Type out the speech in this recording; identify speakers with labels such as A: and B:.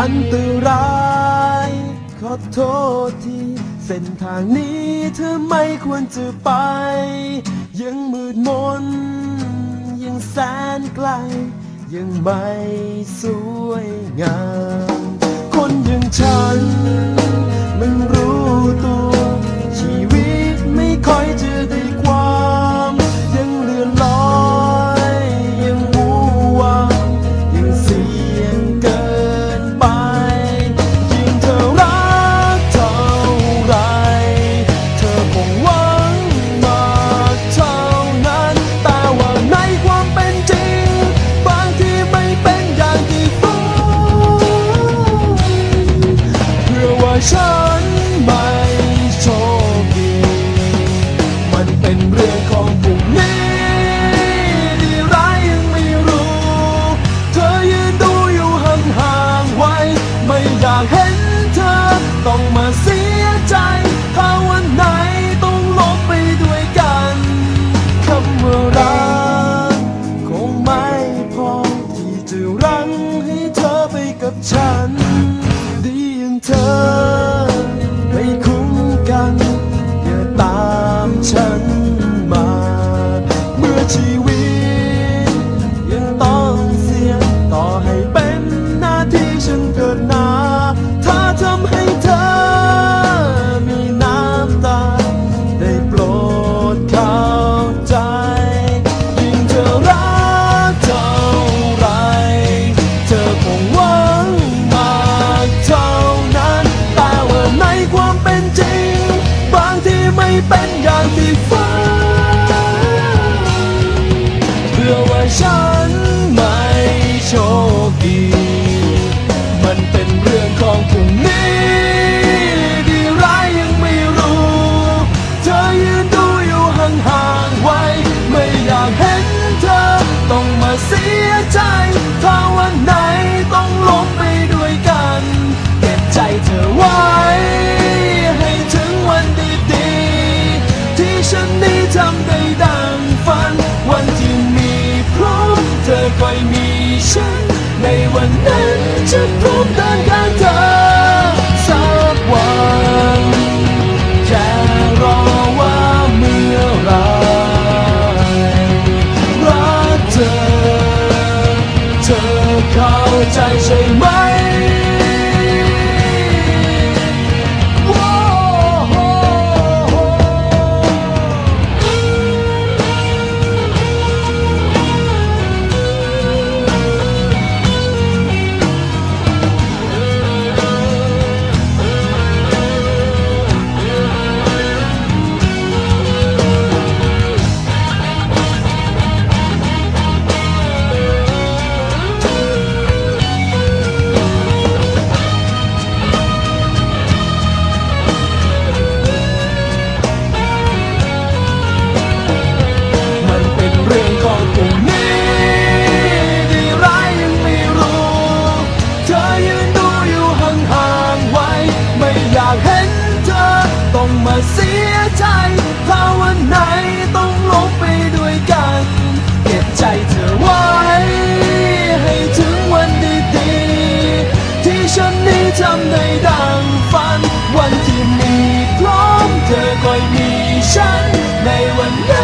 A: อันตรายขอโทษที่เส้นทางนี้เธอไม่ควรจะไป ยังมืดมน ยังแสนไกล ยังไม่สวยงาม คนอย่างฉัน ฉันดีอย่างเธอ เป็นอย่างที่ฝันเพื่อว่าฉันไม่โชคดี มันเป็นเรื่องของพรุ่งนี้ดีร้ายยังไม่รู้ เธอยืนดูอยู่ห่างๆไว้ ไม่อยากเห็นเธอ ต้องมาเสียใจ ถ้าวันไหนต้องล้มไปด้วยกัน เก็บใจเธอไว้ จะพร้อมเดินข้างเธอสักวันแค่รอว่าเมื่อไรรักเธอ เธอเข้าใจใช่ไหม นี้จำได้ดังฝัน วันที่มีพร้อมเธอคอยมีฉันในวันนั้น